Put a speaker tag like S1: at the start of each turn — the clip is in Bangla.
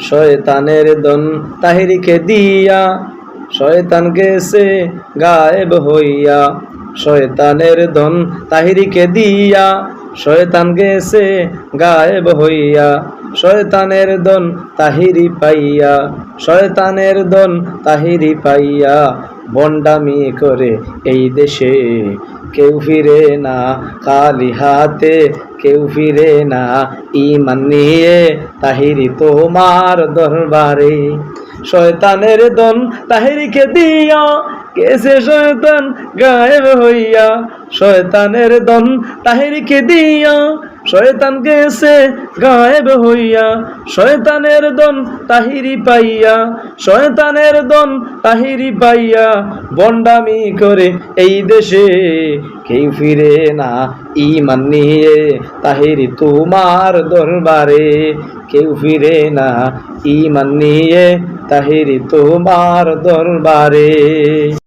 S1: শয়তানের দন তাহিরিকে দিয়া শয়তান গেছে গায়েব হইয়া। শয়তানের দন তাহিরিকে দিয়া শয়তান গেছে গায়েব হইয়া। শয়তানের দন তাহিরি পাইয়া, শয়তানের দন তাহিরি পাইয়া। বন্ডামি করে এই দেশে কেউ ফিরে না কালি হাতে কেউ ফিরে না। ইমান নিয়ে তাহিরি তোমার দরবারে। শয়তানের দন তাহিরিকে দিয়া কেসে শয়তান গায়েব হইয়া। শয়তানের দন তাহিরিকে দিয়া শয়তান গেছে, গায়েব হইয়া। শয়তানের দন তাহিরি পাইয়া, শয়তানের দন তাহিরি পাইয়া। বন্ডামি করে এই দেশে কেউ ফিরে না ইমান নিয়ে, তাহিরি তোমার দরবারে। কেউ ফিরে না ইমান নিয়ে, তাহিরি তোমার দরবারে।